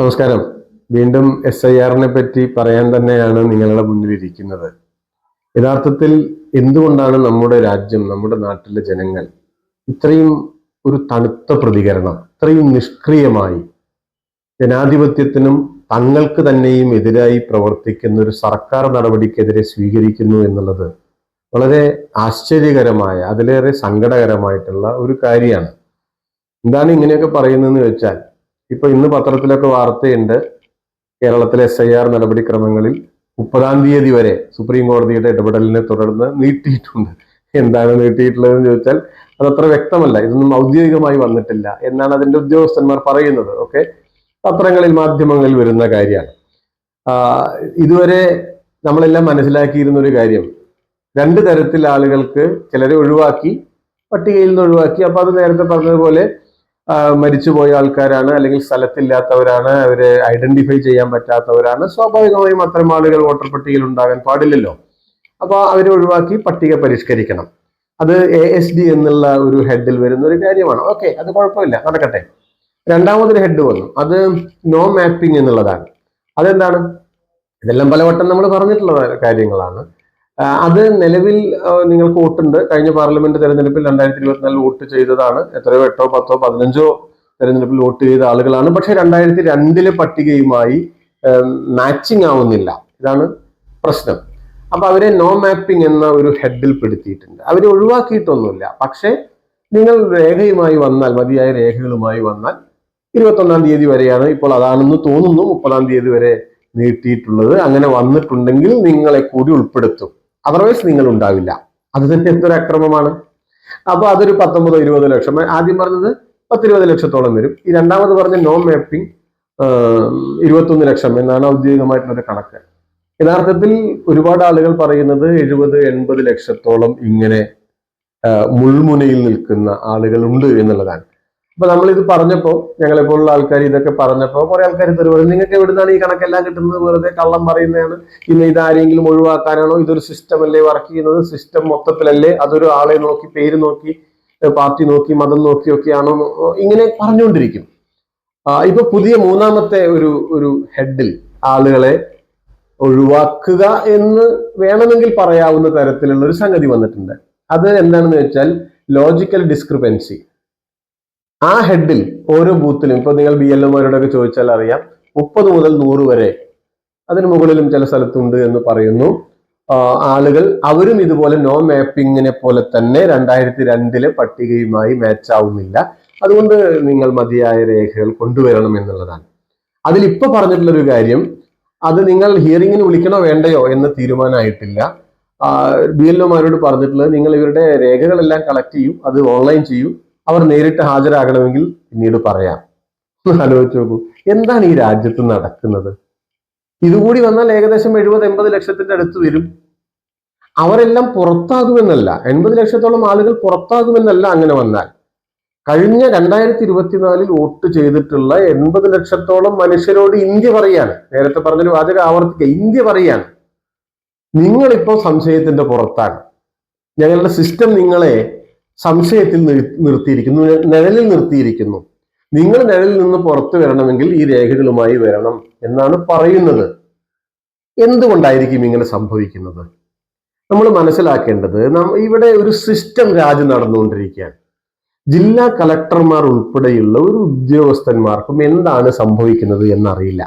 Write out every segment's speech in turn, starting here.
നമസ്കാരം. വീണ്ടും S I ആറിനെ പറ്റി പറയാൻ തന്നെയാണ് നിങ്ങളുടെ മുന്നിൽ ഇരിക്കുന്നത്. യഥാർത്ഥത്തിൽ എന്തുകൊണ്ടാണ് നമ്മുടെ രാജ്യം നമ്മുടെ നാട്ടിലെ ജനങ്ങൾ ഇത്രയും ഒരു തണുത്ത പ്രതികരണം ഇത്രയും നിഷ്ക്രിയമായി ജനാധിപത്യത്തിനും തങ്ങൾക്ക് തന്നെയും എതിരായി പ്രവർത്തിക്കുന്ന ഒരു സർക്കാർ നടപടിക്കെതിരെ സ്വീകരിക്കുന്നു എന്നുള്ളത് വളരെ ആശ്ചര്യകരമായ അതിലേറെ സങ്കടകരമായിട്ടുള്ള ഒരു കാര്യമാണ്. എന്താണ് ഇങ്ങനെയൊക്കെ പറയുന്നതെന്ന് വെച്ചാൽ ഇപ്പൊ ഇന്ന് പത്രത്തിലൊക്കെ വാർത്തയുണ്ട്. കേരളത്തിലെ എസ് ഐ ആർ നടപടിക്രമങ്ങളിൽ മുപ്പതാം തീയതി വരെ സുപ്രീം കോടതിയുടെ ഇടപെടലിനെ തുടർന്ന് നീട്ടിയിട്ടുണ്ട്. എന്താണ് നീട്ടിയിട്ടുള്ളതെന്ന് ചോദിച്ചാൽ അതത്ര വ്യക്തമല്ല. ഇതൊന്നും ഔദ്യോഗികമായി വന്നിട്ടില്ല എന്നാണ് അതിന്റെ ഉദ്യോഗസ്ഥന്മാർ പറയുന്നത്. ഓക്കെ? പത്രങ്ങളിൽ മാധ്യമങ്ങളിൽ വരുന്ന കാര്യമാണ്. ഇതുവരെ നമ്മളെല്ലാം മനസ്സിലാക്കിയിരുന്ന ഒരു കാര്യം. രണ്ട് തരത്തിൽ ആളുകൾക്ക് ചിലരെ ഒഴിവാക്കി പട്ടികയിൽ നിന്ന് ഒഴിവാക്കി. അപ്പൊ അത് നേരത്തെ പറഞ്ഞതുപോലെ മരിച്ചുപോയ ആൾക്കാരാണ് അല്ലെങ്കിൽ സ്ഥലത്തില്ലാത്തവരാണ് അവരെ ഐഡന്റിഫൈ ചെയ്യാൻ പറ്റാത്തവരാണ്. സ്വാഭാവികമായും അത്തരം ആളുകൾ വോട്ടർ പട്ടികയിൽ ഉണ്ടാകാൻ പാടില്ലല്ലോ. അപ്പൊ അവരെ ഒഴിവാക്കി പട്ടിക പരിഷ്കരിക്കണം. അത് എ എസ് ഡി എന്നുള്ള ഒരു ഹെഡിൽ വരുന്ന ഒരു കാര്യമാണ്. ഓക്കെ അത് കുഴപ്പമില്ല. നടക്കട്ടെ. രണ്ടാമതൊരു ഹെഡ് വന്നു. അത് നോ മാപ്പിംഗ് എന്നുള്ളതാണ്. അതെന്താണ്? ഇതെല്ലാം പലവട്ടം നമ്മൾ പറഞ്ഞിട്ടുള്ള കാര്യങ്ങളാണ്. അത് നിലവിൽ നിങ്ങൾക്ക് വോട്ടുണ്ട്. കഴിഞ്ഞ പാർലമെന്റ് തെരഞ്ഞെടുപ്പിൽ രണ്ടായിരത്തി ഇരുപത്തിനാലിൽ വോട്ട് ചെയ്തതാണ്. എത്രയോ എട്ടോ പത്തോ പതിനഞ്ചോ തെരഞ്ഞെടുപ്പിൽ വോട്ട് ചെയ്ത ആളുകളാണ്. പക്ഷെ രണ്ടായിരത്തി രണ്ടിലെ പട്ടികയുമായി മാച്ചിങ് ആവുന്നില്ല. ഇതാണ് പ്രശ്നം. അപ്പൊ അവരെ നോ മാപ്പിംഗ് എന്ന ഒരു ഹെഡിൽ പെടുത്തിയിട്ടുണ്ട്. അവരെ ഒഴിവാക്കിയിട്ടൊന്നുമില്ല. പക്ഷെ നിങ്ങൾ രേഖയുമായി വന്നാൽ മതിയായ രേഖകളുമായി വന്നാൽ ഇരുപത്തൊന്നാം തീയതി വരെയാണ് ഇപ്പോൾ അതാണെന്ന് തോന്നുന്നു. മുപ്പതാം തീയതി വരെ നീട്ടിയിട്ടുള്ളത്. അങ്ങനെ വന്നിട്ടുണ്ടെങ്കിൽ നിങ്ങളെ കൂടി ഉൾപ്പെടുത്തും. അതർവൈസ് നിങ്ങൾ ഉണ്ടാവില്ല. അത് തന്നെ എന്തൊരു അക്രമമാണ്? അപ്പൊ അതൊരു പത്തൊമ്പതോ ഇരുപതോ ലക്ഷം. ആദ്യം പറഞ്ഞത് പത്തിരുപത് ലക്ഷത്തോളം വരും. ഈ രണ്ടാമത് പറഞ്ഞ നോ മാപ്പിംഗ് ഇരുപത്തൊന്ന് ലക്ഷം എന്നാണ് ഔദ്യോഗികമായിട്ടുള്ള ഒരു കണക്ക്. യഥാർത്ഥത്തിൽ ഒരുപാട് ആളുകൾ പറയുന്നത് എഴുപത് എൺപത് ലക്ഷത്തോളം ഇങ്ങനെ മുൾമുനയിൽ നിൽക്കുന്ന ആളുകളുണ്ട് എന്നുള്ളതാണ്. അപ്പൊ ഇത് പറഞ്ഞപ്പോൾ ഞങ്ങളെ പോലുള്ള ആൾക്കാർ ഇതൊക്കെ പറഞ്ഞപ്പോൾ കുറെ ആൾക്കാർ തരുவது നിങ്ങൾക്ക് എവിടുന്നാണ് ഈ കണക്കെല്ലാം കിട്ടുന്നത്? വെറുതെ കള്ളം പറയുന്നതാണ്. ഇന്ന് ഇത് ആരെങ്കിലും ഒഴിവാക്കാനാണോ? ഇതൊരു സിസ്റ്റം അല്ലേ? വർക്ക് ചെയ്യുന്നത്? സിസ്റ്റം മൊത്തത്തിലല്ലേ? അതൊരു ആളെ നോക്കി പേര് നോക്കി പാർട്ടി നോക്കി മതം നോക്കി ഒക്കെയാണോ? ഇങ്ങനെ പറഞ്ഞുകൊണ്ടിരിക്കും. ഇപ്പൊ പുതിയ മൂന്നാമത്തെ ഒരു ഒരു ഹെഡിൽ ആളുകളെ ഒഴിവാക്കുക എന്ന് വേണമെങ്കിൽ പറയാവുന്ന തരത്തിലുള്ള ഒരു സംഗതി വന്നിട്ടുണ്ട്. അത് എന്താണെന്ന് വെച്ചാൽ ലോജിക്കൽ ഡിസ്ക്രിപ്പൻസി ആ ഹെഡിൽ ഓരോ ബൂത്തിലും ഇപ്പൊ നിങ്ങൾ ബി എൽ ഒമാരോടൊക്കെ ചോദിച്ചാൽ അറിയാം മുപ്പത് മുതൽ നൂറ് വരെ അതിന് മുകളിലും ചില സ്ഥലത്തുണ്ട് എന്ന് പറയുന്നു. ആളുകൾ അവരും ഇതുപോലെ നോ മാപ്പിങ്ങിനെ പോലെ തന്നെ രണ്ടായിരത്തി രണ്ടിലെ പട്ടികയുമായി മാച്ച് ആവുന്നില്ല. അതുകൊണ്ട് നിങ്ങൾ മതിയായ രേഖകൾ കൊണ്ടുവരണം എന്നുള്ളതാണ്. അതിൽ പറഞ്ഞിട്ടുള്ള ഒരു കാര്യം അത് നിങ്ങൾ ഹിയറിങ്ങിന് വിളിക്കണോ വേണ്ടയോ എന്ന് തീരുമാനമായിട്ടില്ല. ബി എൽ ഒമാരോട് പറഞ്ഞിട്ടുള്ളത് നിങ്ങൾ ഇവരുടെ രേഖകളെല്ലാം കളക്ട് ചെയ്യും അത് ഓൺലൈൻ ചെയ്യൂ. അവർ നേരിട്ട് ഹാജരാകണമെങ്കിൽ പിന്നീട് പറയാം. ആലോചിച്ച് നോക്കൂ. എന്താണ് ഈ രാജ്യത്ത് നടക്കുന്നത്? ഇതുകൂടി വന്നാൽ ഏകദേശം എഴുപത് എൺപത് ലക്ഷത്തിന്റെ അടുത്ത് വരും. അവരെല്ലാം പുറത്താകുമെന്നല്ല. എൺപത് ലക്ഷത്തോളം ആളുകൾ പുറത്താകുമെന്നല്ല അങ്ങനെ വന്നാൽ. കഴിഞ്ഞ രണ്ടായിരത്തി ഇരുപത്തിനാലിൽ വോട്ട് ചെയ്തിട്ടുള്ള എൺപത് ലക്ഷത്തോളം മനുഷ്യരോട് ഇന്ത്യ പറയാണ്. നേരത്തെ പറഞ്ഞൊരു വാചകം ആവർത്തിക്കുക. ഇന്ത്യ പറയാണ് നിങ്ങളിപ്പോ സംശയത്തിന്റെ പുറത്താണ്. ഞങ്ങളുടെ സിസ്റ്റം നിങ്ങളെ സംശയത്തിൽ നിർത്തിയിരിക്കുന്നു നിഴലിൽ നിർത്തിയിരിക്കുന്നു. നിങ്ങൾ നിഴലിൽ നിന്ന് പുറത്തു വരണമെങ്കിൽ ഈ രേഖകളുമായി വരണം എന്നാണ് പറയുന്നത്. എന്തുകൊണ്ടായിരിക്കും ഇങ്ങനെ സംഭവിക്കുന്നത്? നമ്മൾ മനസ്സിലാക്കേണ്ടത് ഇവിടെ ഒരു സിസ്റ്റം രാജ്യം നടന്നുകൊണ്ടിരിക്കുകയാണ്. ജില്ലാ കളക്ടർമാർ ഉൾപ്പെടെയുള്ള ഒരു ഉദ്യോഗസ്ഥന്മാർക്കും എന്താണ് സംഭവിക്കുന്നത് എന്നറിയില്ല.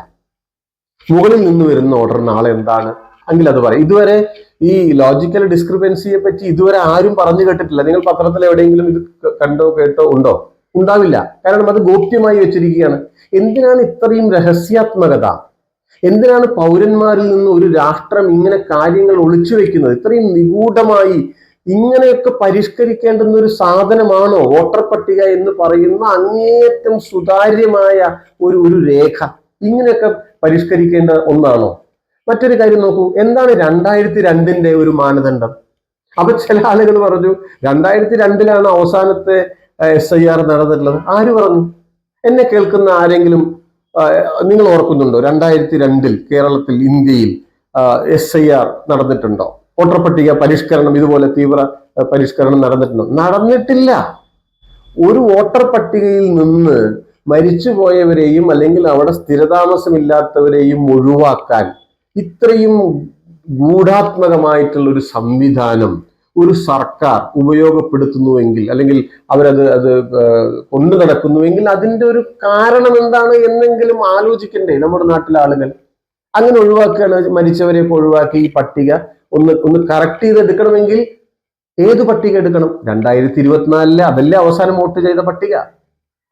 മുകളിൽ നിന്ന് വരുന്ന ഓർഡർ നാളെ എന്താണ്? എങ്കിൽ അത് പറയാം ഇതുവരെ ഈ ലോജിക്കൽ ഡിസ്ക്രിപ്പൻസിയെ പറ്റി ഇതുവരെ ആരും പറഞ്ഞു കേട്ടിട്ടില്ല. നിങ്ങൾ പത്രത്തിൽ എവിടെയെങ്കിലും ഇത് കണ്ടോ കേട്ടോ ഉണ്ടോ? ഉണ്ടാവില്ല. കാരണം അത് ഗോപ്യമായി വെച്ചിരിക്കുകയാണ്. എന്തിനാണ് ഇത്രയും രഹസ്യാത്മകത? എന്തിനാണ് പൗരന്മാരിൽ നിന്ന് ഒരു രാഷ്ട്രം ഇങ്ങനെ കാര്യങ്ങൾ ഒളിച്ചു വെക്കുന്നത്? ഇത്രയും നിഗൂഢമായി ഇങ്ങനെയൊക്കെ പരിഷ്കരിക്കേണ്ടുന്ന ഒരു സാധനമാണോ വോട്ടർ പട്ടിക എന്ന് പറയുന്ന അങ്ങേയറ്റം സുതാര്യമായ ഒരു ഒരു രേഖ? ഇങ്ങനെയൊക്കെ പരിഷ്കരിക്കേണ്ട ഒന്നാണോ? മറ്റൊരു കാര്യം നോക്കൂ. എന്താണ് രണ്ടായിരത്തി രണ്ടിന്റെ ഒരു മാനദണ്ഡം? അപ്പൊ ചില ആളുകൾ പറഞ്ഞു രണ്ടായിരത്തി രണ്ടിലാണ് അവസാനത്തെ എസ് ഐ ആർ നടന്നിട്ടുള്ളത്. ആര് പറഞ്ഞു? എന്നെ കേൾക്കുന്ന ആരെങ്കിലും നിങ്ങൾ ഓർക്കുന്നുണ്ടോ? രണ്ടായിരത്തി രണ്ടിൽ കേരളത്തിൽ ഇന്ത്യയിൽ എസ് ഐ ആർ നടന്നിട്ടുണ്ടോ? വോട്ടർ പട്ടിക പരിഷ്കരണം ഇതുപോലെ തീവ്ര പരിഷ്കരണം നടന്നിട്ടുണ്ടോ? നടന്നിട്ടില്ല. ഒരു വോട്ടർ പട്ടികയിൽ നിന്ന് മരിച്ചുപോയവരെയും അല്ലെങ്കിൽ അവിടെ സ്ഥിരതാമസമില്ലാത്തവരെയും ഒഴിവാക്കാൻ ഇത്രയും ഗൂഢാത്മകമായിട്ടുള്ള ഒരു സംവിധാനം ഒരു സർക്കാർ ഉപയോഗപ്പെടുത്തുന്നുവെങ്കിൽ അല്ലെങ്കിൽ അവരത് അത് കൊണ്ടു നടക്കുന്നുവെങ്കിൽ അതിന്റെ ഒരു കാരണം എന്താണ് എന്നെങ്കിലും ആലോചിക്കണ്ടേ നമ്മുടെ നാട്ടിലെ ആളുകൾ? അങ്ങനെ ഒഴിവാക്കുകയാണ് മരിച്ചവരെയൊക്കെ ഒഴിവാക്കി ഈ പട്ടിക ഒന്ന് ഒന്ന് കറക്റ്റ് ചെയ്തെടുക്കണമെങ്കിൽ ഏത് പട്ടിക എടുക്കണം? രണ്ടായിരത്തി ഇരുപത്തിനാലിലെ അതല്ലേ അവസാനം വോട്ട് ചെയ്ത പട്ടിക.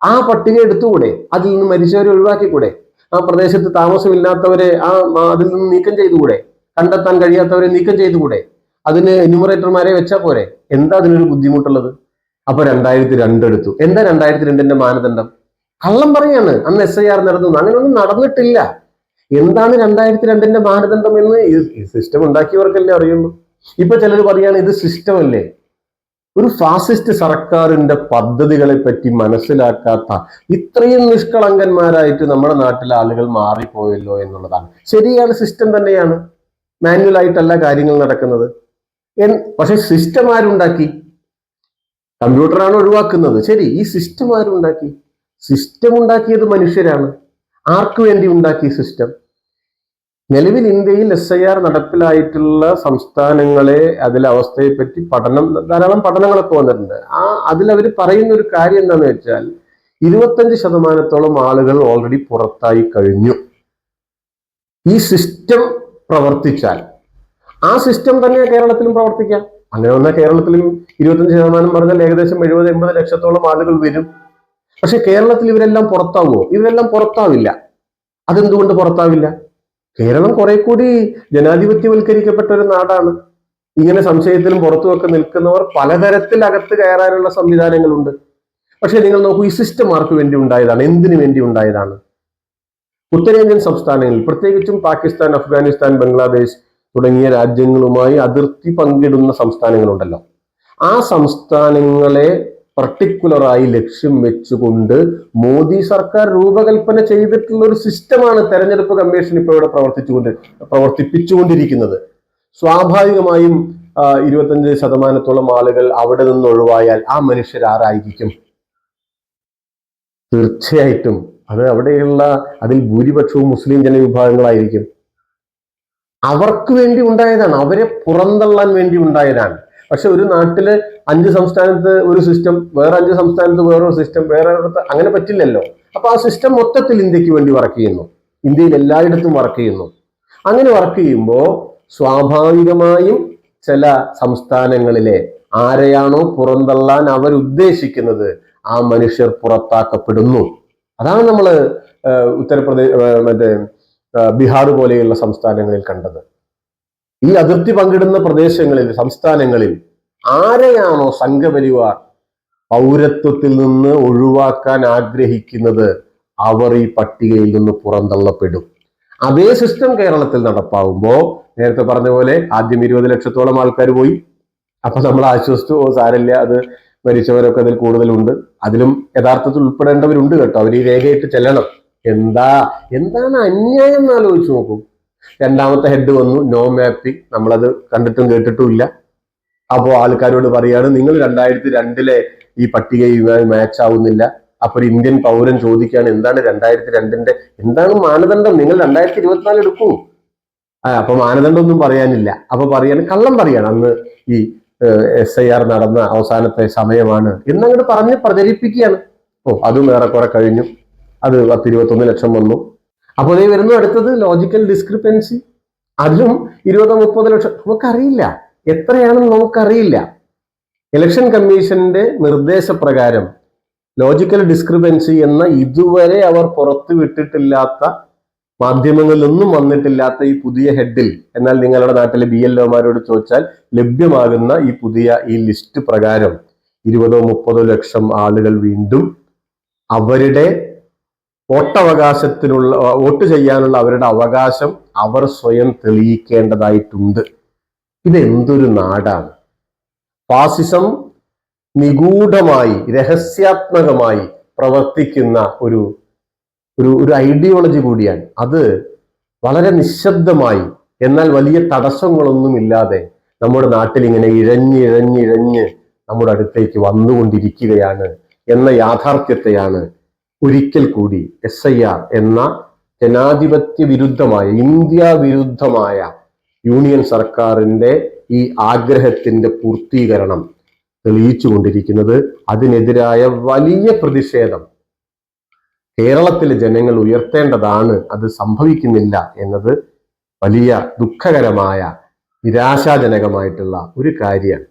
ആ പട്ടിക എടുത്തുകൂടെ? അതിൽ നിന്ന് മരിച്ചവരെ ഒഴിവാക്കിക്കൂടെ? ആ പ്രദേശത്ത് താമസമില്ലാത്തവരെ ആ അതിൽ നിന്ന് നീക്കം ചെയ്തുകൂടെ? കണ്ടെത്താൻ കഴിയാത്തവരെ നീക്കം ചെയ്തുകൂടെ? അതിന് എന്യൂമറേറ്റർമാരെ വെച്ചാൽ പോരെ? എന്താ അതിനൊരു ബുദ്ധിമുട്ടുള്ളത്? അപ്പൊ രണ്ടായിരത്തി രണ്ട് എടുത്തു. എന്താ രണ്ടായിരത്തി രണ്ടിന്റെ മാനദണ്ഡം? കള്ളം പറയാണ്. അന്ന് എസ് ഐ ആർ നടന്നു. അങ്ങനെയൊന്നും നടന്നിട്ടില്ല. എന്താണ് രണ്ടായിരത്തി രണ്ടിന്റെ മാനദണ്ഡം എന്ന് സിസ്റ്റം ഉണ്ടാക്കിയവർക്കല്ലേ അറിയുള്ളൂ. ഇപ്പൊ ചിലർ പറയാണ് ഇത് സിസ്റ്റം അല്ലേ? ഒരു ഫാസിസ്റ്റ് സർക്കാരിന്റെ പദ്ധതികളെ പറ്റി മനസ്സിലാക്കാത്ത ഇത്രയും നിഷ്കളങ്കന്മാരായിട്ട് നമ്മുടെ നാട്ടിലെ ആളുകൾ മാറിപ്പോയല്ലോ എന്നുള്ളതാണ്. ശരിയാണ് സിസ്റ്റം തന്നെയാണ്. മാനുവൽ ആയിട്ടല്ല കാര്യങ്ങൾ നടക്കുന്നത്. പക്ഷെ സിസ്റ്റം ആരുണ്ടാക്കി? കമ്പ്യൂട്ടറാണ് ഒഴിവാക്കുന്നത്. ശരി ഈ സിസ്റ്റം ആരുണ്ടാക്കി? സിസ്റ്റം ഉണ്ടാക്കിയത് മനുഷ്യരാണ്. ആർക്കു വേണ്ടി ഉണ്ടാക്കി സിസ്റ്റം നിലവിൽ ഇന്ത്യയിൽ എസ് ഐ ആർ നടപ്പിലായിട്ടുള്ള സംസ്ഥാനങ്ങളെ അതിലെ അവസ്ഥയെപ്പറ്റി പഠനം ധാരാളം പഠനങ്ങളൊക്കെ വന്നിട്ടുണ്ട്. ആ അതിൽ അവർ പറയുന്ന ഒരു കാര്യം എന്താണെന്ന് വെച്ചാൽ ഇരുപത്തഞ്ച് ശതമാനത്തോളം ആളുകൾ ഓൾറെഡി പുറത്തായി കഴിഞ്ഞു. ഈ സിസ്റ്റം പ്രവർത്തിച്ചാൽ. ആ സിസ്റ്റം തന്നെ കേരളത്തിലും പ്രവർത്തിക്കാം. അങ്ങനെ വന്നാൽ കേരളത്തിലും ഇരുപത്തഞ്ച് ശതമാനം പറഞ്ഞാൽ ഏകദേശം എഴുപത് എൺപത് ലക്ഷത്തോളം ആളുകൾ വരും. പക്ഷെ കേരളത്തിൽ ഇവരെല്ലാം പുറത്താവുമോ? ഇവരെല്ലാം പുറത്താവില്ല. അതെന്തുകൊണ്ട് പുറത്താവില്ല? കേരളം കുറെ കൂടി ജനാധിപത്യവൽക്കരിക്കപ്പെട്ട ഒരു നാടാണ്. ഇങ്ങനെ സംശയത്തിലും പുറത്തുമൊക്കെ നിൽക്കുന്നവർ പലതരത്തിൽ അകത്ത് കയറാനുള്ള സംവിധാനങ്ങളുണ്ട്. പക്ഷെ നിങ്ങൾ നോക്കൂ ഈ സിസ്റ്റം ആർക്ക് വേണ്ടി ഉണ്ടായതാണ്? എന്തിനു വേണ്ടി ഉണ്ടായതാണ്? ഉത്തരേന്ത്യൻ സംസ്ഥാനങ്ങളിൽ പ്രത്യേകിച്ചും പാകിസ്ഥാൻ അഫ്ഗാനിസ്ഥാൻ ബംഗ്ലാദേശ് തുടങ്ങിയ രാജ്യങ്ങളുമായി അതിർത്തി പങ്കിടുന്ന സംസ്ഥാനങ്ങളുണ്ടല്ലോ. ആ സംസ്ഥാനങ്ങളെ പർട്ടിക്കുലറായി ലക്ഷ്യം വെച്ചുകൊണ്ട് മോദി സർക്കാർ രൂപകൽപ്പന ചെയ്തിട്ടുള്ള ഒരു സിസ്റ്റമാണ് തെരഞ്ഞെടുപ്പ് കമ്മീഷൻ ഇപ്പോൾ ഇവിടെ പ്രവർത്തിച്ചുകൊണ്ട് പ്രവർത്തിപ്പിച്ചുകൊണ്ടിരിക്കുന്നത്. സ്വാഭാവികമായും ഇരുപത്തഞ്ച് ശതമാനത്തോളം ആളുകൾ അവിടെ നിന്ന് ഒഴിവായാൽ ആ മനുഷ്യർ ആരായിരിക്കും? തീർച്ചയായിട്ടും. അത് അവിടെയുള്ള അതിൽ ഭൂരിപക്ഷവും മുസ്ലിം ജനവിഭാഗങ്ങളായിരിക്കും. അവർക്ക് വേണ്ടി ഉണ്ടായതാണ്. അവരെ പുറന്തള്ളാൻ വേണ്ടി ഉണ്ടായതാണ്. പക്ഷെ ഒരു നാട്ടിൽ അഞ്ച് സംസ്ഥാനത്ത് ഒരു സിസ്റ്റം വേറെ അഞ്ച് സംസ്ഥാനത്ത് വേറൊരു സിസ്റ്റം വേറെ അങ്ങനെ പറ്റില്ലല്ലോ. അപ്പൊ ആ സിസ്റ്റം മൊത്തത്തിൽ ഇന്ത്യയ്ക്ക് വേണ്ടി വർക്ക് ചെയ്യുന്നു. ഇന്ത്യയിൽ എല്ലായിടത്തും വർക്ക് ചെയ്യുന്നു. അങ്ങനെ വർക്ക് ചെയ്യുമ്പോൾ സ്വാഭാവികമായും ചില സംസ്ഥാനങ്ങളിലെ ആരെയാണോ പുറന്തള്ളാൻ അവരുദ്ദേശിക്കുന്നത് ആ മനുഷ്യർ പുറത്താക്കപ്പെടുന്നു. അതാണ് നമ്മൾ ഉത്തർപ്രദേശ് മറ്റേ ബീഹാർ പോലെയുള്ള സംസ്ഥാനങ്ങളിൽ കണ്ടത്. ഈ അതിർത്തി പങ്കിടുന്ന പ്രദേശങ്ങളിൽ സംസ്ഥാനങ്ങളിൽ ആരെയാണോ സംഘപരിവാർ പൗരത്വത്തിൽ നിന്ന് ഒഴിവാക്കാൻ ആഗ്രഹിക്കുന്നത്? അവർ ഈ പട്ടികയിൽ നിന്ന് പുറന്തള്ളപ്പെടും. അതേ സിസ്റ്റം കേരളത്തിൽ നടപ്പാവുമ്പോ നേരത്തെ പറഞ്ഞ പോലെ ആദ്യം ഇരുപത് ലക്ഷത്തോളം ആൾക്കാർ പോയി. അപ്പൊ നമ്മൾ ആശ്വസിച്ചു ഓ സാരല്ല അത് മരിച്ചവരൊക്കെ അതിൽ കൂടുതലുണ്ട്. അതിലും യഥാർത്ഥത്തിൽ ഉൾപ്പെടേണ്ടവരുണ്ട് കേട്ടോ. അവർ ഈ രേഖയിട്ട് ചെല്ലണം. എന്താ? എന്താണ് അന്യായം എന്ന് ആലോചിച്ച് നോക്കും. രണ്ടാമത്തെ ഹെഡ് വന്നു നോ മാപ്പിംഗ് നമ്മളത് കണ്ടിട്ടും കേട്ടിട്ടും ഇല്ല. അപ്പോൾ ആൾക്കാരോട് പറയാണ് നിങ്ങൾ രണ്ടായിരത്തി രണ്ടിലെ ഈ പട്ടികയുമായി മാച്ച് ആവുന്നില്ല. അപ്പൊ ഒരു ഇന്ത്യൻ പൗരൻ ചോദിക്കുകയാണ് എന്താണ് രണ്ടായിരത്തി രണ്ടിന്റെ എന്താണ് മാനദണ്ഡം? നിങ്ങൾ രണ്ടായിരത്തി ഇരുപത്തിനാല് എടുക്കൂ. ആ അപ്പൊ മാനദണ്ഡം ഒന്നും പറയാനില്ല. അപ്പൊ പറയാണ് കള്ളം പറയാണ്. അന്ന് ഈ എസ് ഐ ആർ നടന്ന അവസാനത്തെ സമയമാണ്. എന്നങ്ങോട്ട് പറഞ്ഞ് പ്രചരിപ്പിക്കുകയാണ്. ഓ അതും ഏറെക്കുറെ കഴിഞ്ഞു. അത് പത്ത് ഇരുപത്തൊന്ന് ലക്ഷം വന്നു. അപ്പോൾ അതേ വരുന്നു അടുത്തത് ലോജിക്കൽ ഡിസ്ക്രിപ്പൻസി അതിലും ഇരുപതോ മുപ്പത് ലക്ഷം നമുക്കറിയില്ല. എത്രയാണെന്ന് നമുക്കറിയില്ല. ഇലക്ഷൻ കമ്മീഷന്റെ നിർദ്ദേശപ്രകാരം ലോജിക്കൽ ഡിസ്ക്രിപ്പൻസി എന്ന ഇതുവരെ അവർ പുറത്തു വിട്ടിട്ടില്ലാത്ത മാധ്യമങ്ങളിലൊന്നും വന്നിട്ടില്ലാത്ത ഈ പുതിയ ഹെഡിൽ എന്നാൽ നിങ്ങളുടെ നാട്ടിലെ ബി എൽ ഒമാരോട് ചോദിച്ചാൽ ലഭ്യമാകുന്ന ഈ പുതിയ ഈ ലിസ്റ്റ് പ്രകാരം ഇരുപതോ മുപ്പതോ ലക്ഷം ആളുകൾ വീണ്ടും അവരുടെ വോട്ടവകാശത്തിനുള്ള വോട്ട് ചെയ്യാനുള്ള അവരുടെ അവകാശം അവർ സ്വയം തെളിയിക്കേണ്ടതായിട്ടുണ്ട്. ഇത് എന്തൊരു നാടാണ്? ഫാസിസം നിഗൂഢമായി രഹസ്യാത്മകമായി പ്രവർത്തിക്കുന്ന ഒരു ഒരു ഒരു ഐഡിയോളജി കൂടിയാണ്. അത് വളരെ നിശബ്ദമായി എന്നാൽ വലിയ തടസ്സങ്ങളൊന്നുമില്ലാതെ നമ്മുടെ നാട്ടിൽ ഇങ്ങനെ ഇഴഞ്ഞ് ഇഴഞ്ഞ് ഇഴഞ്ഞ് നമ്മുടെ അടുത്തേക്ക് വന്നുകൊണ്ടിരിക്കുകയാണ് എന്ന യാഥാർത്ഥ്യത്തെയാണ് ഒരിക്കൽ കൂടി എസ് എന്ന ജനാധിപത്യ വിരുദ്ധമായ ഇന്ത്യ വിരുദ്ധമായ യൂണിയൻ സർക്കാരിന്റെ ഈ ആഗ്രഹത്തിന്റെ പൂർത്തീകരണം തെളിയിച്ചുകൊണ്ടിരിക്കുന്നത് അതിനെതിരായ വലിയ പ്രതിഷേധം. കേരളത്തിലെ ജനങ്ങൾ ഉയർത്തേണ്ടതാണ് അത് സംഭവിക്കുന്നില്ല എന്നത് വലിയ ദുഃഖകരമായ നിരാശാജനകമായിട്ടുള്ള ഒരു കാര്യമാണ്.